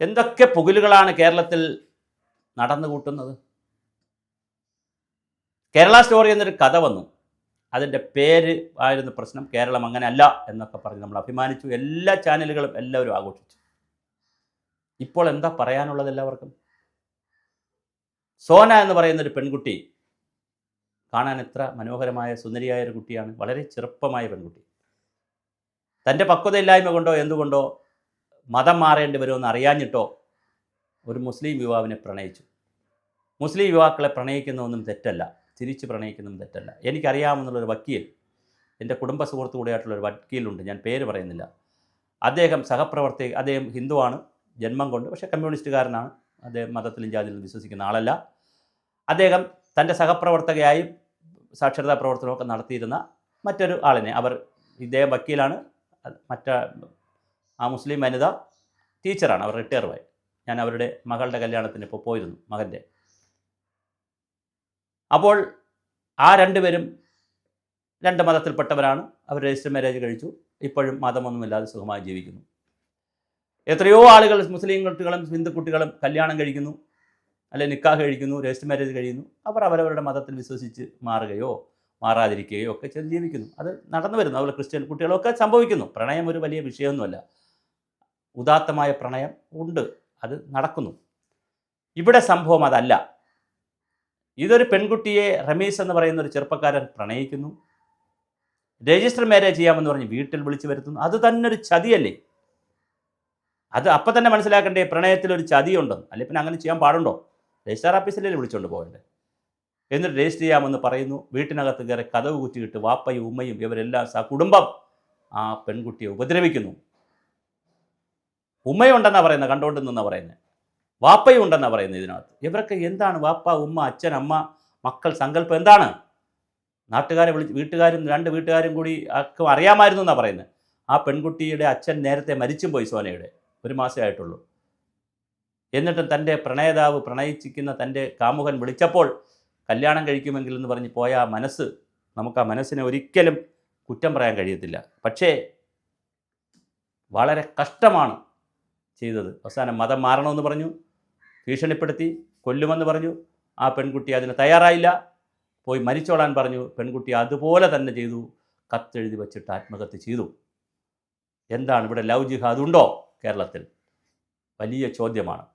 എന്തൊക്കെ പുകിലുകളാണ് കേരളത്തിൽ നടന്നു കൂട്ടുന്നത് കേരള സ്റ്റോറി എന്നൊരു കഥ വന്നു. അതിന്റെ പേര് ആയിരുന്നു പ്രശ്നം. കേരളം അങ്ങനെ അല്ല എന്നൊക്കെ പറഞ്ഞ് നമ്മൾ അഭിമാനിച്ചു. എല്ലാ ചാനലുകളും എല്ലാവരും ആഘോഷിച്ചു. ഇപ്പോൾ എന്താ പറയാനുള്ളത് എല്ലാവർക്കും? സോന എന്ന് പറയുന്ന ഒരു പെൺകുട്ടി കാണാൻ എത്ര മനോഹരമായ സുന്ദരിയായ ഒരു കുട്ടിയാണ്. വളരെ ചെറുപ്പമായ പെൺകുട്ടി. തന്റെ പക്വതയില്ലായ്മ കൊണ്ടോ എന്തുകൊണ്ടോ മതം മാറേണ്ടി വരുമെന്ന് അറിയാഞ്ഞിട്ടോ ഒരു മുസ്ലിം യുവാവിനെ പ്രണയിച്ചു. മുസ്ലിം യുവാക്കളെ പ്രണയിക്കുന്നതൊന്നും തെറ്റല്ല. തിരിച്ച് പ്രണയിക്കുന്നതും തെറ്റല്ല. എനിക്കറിയാമെന്നുള്ളൊരു വക്കീൽ എന്റെ കുടുംബ സുഹൃത്തു കൂടിയായിട്ടുള്ളൊരു വക്കീലുണ്ട് ഞാൻ പേര് പറയുന്നില്ല. അദ്ദേഹം സഹപ്രവർത്തി അദ്ദേഹം ഹിന്ദുവാണ് ജന്മം കൊണ്ട് പക്ഷേ കമ്മ്യൂണിസ്റ്റുകാരനാണ്. അദ്ദേഹം മതത്തിലും ജാതിയിലും വിശ്വസിക്കുന്ന ആളല്ല. അദ്ദേഹം തന്റെ സഹപ്രവർത്തകയായി സാക്ഷരതാ പ്രവർത്തനമൊക്കെ നടത്തിയിരുന്ന മറ്റൊരു ആളിനെ. അവർ ഇദ്ദേഹം വക്കീലാണ്. മറ്റേ മറ്റ ആ മുസ്ലിം വനിത ടീച്ചറാണ് അവർ റിട്ടയർവായി ഞാൻ അവരുടെ മകളുടെ കല്യാണത്തിന് ഇപ്പോൾ പോയിരുന്നു മകന്റെ. അപ്പോൾ ആ രണ്ടുപേരും രണ്ട് മതത്തിൽപ്പെട്ടവരാണ് അവർ രജിസ്റ്റർ മാരേജ് കഴിച്ചു ഇപ്പോഴും മതമൊന്നുമില്ലാതെ സുഖമായി ജീവിക്കുന്നു. എത്രയോ ആളുകൾ മുസ്ലിം കുട്ടികളും ഹിന്ദു കുട്ടികളും കല്യാണം കഴിക്കുന്നു അല്ലെ നിക്കാഹ് കഴിക്കുന്നു രജിസ്റ്റർ മാരേജ് കഴിയുന്നു അവർ അവരവരുടെ മതത്തിൽ വിശ്വസിച്ച് മാറുകയോ മാറാതിരിക്കുകയോ ഒക്കെ ചെയ്ത് ജീവിക്കുന്നു. അത് നടന്നു വരുന്നു അതുപോലെ ക്രിസ്ത്യൻ കുട്ടികളൊക്കെ സംഭവിക്കുന്നു. പ്രണയം ഒരു വലിയ വിഷയമൊന്നുമല്ല. ഉദാത്തമായ പ്രണയം ഉണ്ട്. അത് നടക്കുന്നു. ഇവിടെ സംഭവം അതല്ല. ഇതൊരു പെൺകുട്ടിയെ റമീസ് എന്ന് പറയുന്ന ഒരു ചെറുപ്പക്കാരൻ പ്രണയിക്കുന്നു. രജിസ്റ്റർ മാരേജ് ചെയ്യാമെന്ന് പറഞ്ഞ് വീട്ടിൽ വിളിച്ചു വരുത്തുന്നു. അത് തന്നെ ഒരു ചതിയല്ലേ? അത് അപ്പം തന്നെ മനസ്സിലാക്കണ്ടേ പ്രണയത്തിൽ ഒരു ചതിയുണ്ടെന്ന് അല്ലെ പിന്നെ അങ്ങനെ ചെയ്യാൻ പാടുണ്ടോ? രജിസ്റ്റർ ഓഫീസിലേ വിളിച്ചുകൊണ്ട് പോകണ്ടേ? എന്നിട്ട് രജിസ്റ്റർ ചെയ്യാമെന്ന് പറയുന്നു. വീട്ടിനകത്ത് കയറി കഥവ് കുറ്റിയിട്ട് വാപ്പയും ഉമ്മയും ഇവരെല്ലാം കുടുംബം ആ പെൺകുട്ടിയെ ഉപദ്രവിക്കുന്നു. ഉമ്മയുണ്ടെന്നാണ് പറയുന്നത് കണ്ടുകൊണ്ട് നിന്നാണ് പറയുന്നത് വാപ്പയും ഉണ്ടെന്നാണ് പറയുന്നത് ഇതിനകത്ത്. ഇവരൊക്കെ എന്താണ് വാപ്പ ഉമ്മ അച്ഛൻ അമ്മ മക്കൾ സങ്കല്പം എന്താണ്? നാട്ടുകാരെ വിളിച്ച് വീട്ടുകാരും രണ്ട് വീട്ടുകാരും കൂടി ഒക്കെ അറിയാമായിരുന്നു എന്നാണ് പറയുന്നത് ആ പെൺകുട്ടിയുടെ അച്ഛൻ നേരത്തെ മരിച്ചും പോയി സോനയുടെ ഒരു മാസമേ ആയിട്ടുള്ളൂ. എന്നിട്ടും തന്റെ പ്രണയതാവ് പ്രണയിച്ചിരിക്കുന്ന തന്റെ കാമുകൻ വിളിച്ചപ്പോൾ കല്യാണം കഴിക്കുമെങ്കിൽ എന്ന് പറഞ്ഞ് പോയ ആ മനസ്സ് നമുക്ക് ആ മനസ്സിനെ ഒരിക്കലും കുറ്റം പറയാൻ കഴിയത്തില്ല. പക്ഷേ വളരെ കഷ്ടമാണ് ചെയ്തത്. അവസാനം മതം മാറണമെന്ന് പറഞ്ഞു ഭീഷണിപ്പെടുത്തി കൊല്ലുമെന്ന് പറഞ്ഞു. ആ പെൺകുട്ടി അതിന് തയ്യാറായില്ല. പോയി മരിച്ചോളാൻ പറഞ്ഞു. പെൺകുട്ടി അതുപോലെ തന്നെ ചെയ്തു. കത്തെഴുതി വച്ചിട്ട് ആത്മഹത്യ ചെയ്തു. എന്താണ് ഇവിടെ ലവ് ജിഹാദ് ഉണ്ടോ കേരളത്തിൽ? വലിയ ചോദ്യമാണ്.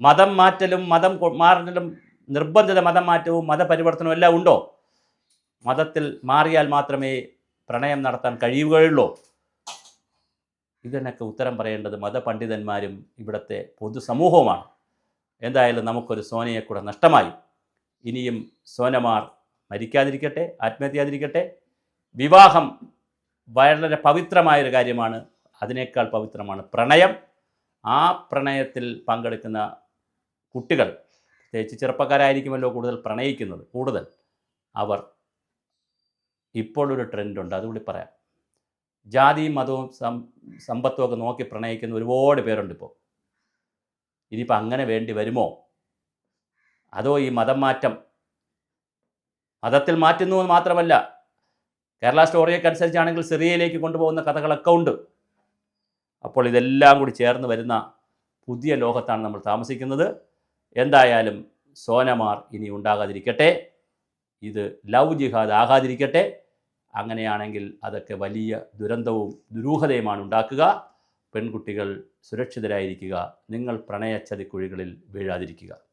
മതം മാറ്റലും മതം മാറലും നിർബന്ധിത മതം മാറ്റവും മതപരിവർത്തനവും എല്ലാം ഉണ്ടോ? മതത്തിൽ മാറിയാൽ മാത്രമേ പ്രണയം നടത്താൻ കഴിയുകയുള്ളൂ. ഇതിനൊക്കെ ഉത്തരം പറയേണ്ടത് മതപണ്ഡിതന്മാരും ഇവിടുത്തെ പൊതുസമൂഹവുമാണ്. എന്തായാലും നമുക്കൊരു സോനയെ കൂടെ നഷ്ടമായി. ഇനിയും സോനമാർ മരിക്കാതിരിക്കട്ടെ ആത്മഹത്യാതിരിക്കട്ടെ. വിവാഹം വളരെ പവിത്രമായൊരു കാര്യമാണ്. അതിനേക്കാൾ പവിത്രമാണ് പ്രണയം. ആ പ്രണയത്തിൽ പങ്കെടുക്കുന്ന കുട്ടികൾ പ്രത്യേകിച്ച് ചെറുപ്പക്കാരായിരിക്കുമല്ലോ കൂടുതൽ പ്രണയിക്കുന്നത് കൂടുതൽ. അവർ ഇപ്പോഴൊരു ട്രെൻഡുണ്ട് അതുകൂടി പറയാം. ജാതിയും മതവും സമ്പത്തും ഒക്കെ നോക്കി പ്രണയിക്കുന്ന ഒരുപാട് പേരുണ്ട് ഇപ്പോൾ ഇനിയിപ്പോൾ അങ്ങനെ വേണ്ടി വരുമോ? അതോ ഈ മതം മാറ്റം മതത്തിൽ മാറ്റുന്നു എന്ന് മാത്രമല്ല കേരള സ്റ്റോറിയൊക്കെ അനുസരിച്ചാണെങ്കിൽ സിറിയയിലേക്ക് കൊണ്ടുപോകുന്ന കഥകളൊക്കെ ഉണ്ട്. അപ്പോൾ ഇതെല്ലാം കൂടി ചേർന്ന് വരുന്ന പുതിയ ലോകത്താണ് നമ്മൾ താമസിക്കുന്നത്. എന്തായാലും സോനമാർ ഇനി ഉണ്ടാകാതിരിക്കട്ടെ. ഇത് ലവ് ജിഹാദ് ആകാതിരിക്കട്ടെ. അങ്ങനെയാണെങ്കിൽ അതൊക്കെ വലിയ ദുരന്തവും ദുരൂഹതയുമാണ് ഉണ്ടാക്കുക. പെൺകുട്ടികൾ സുരക്ഷിതരായിരിക്കുക. നിങ്ങൾ പ്രണയച്ചതിക്കുഴികളിൽ വീഴാതിരിക്കുക.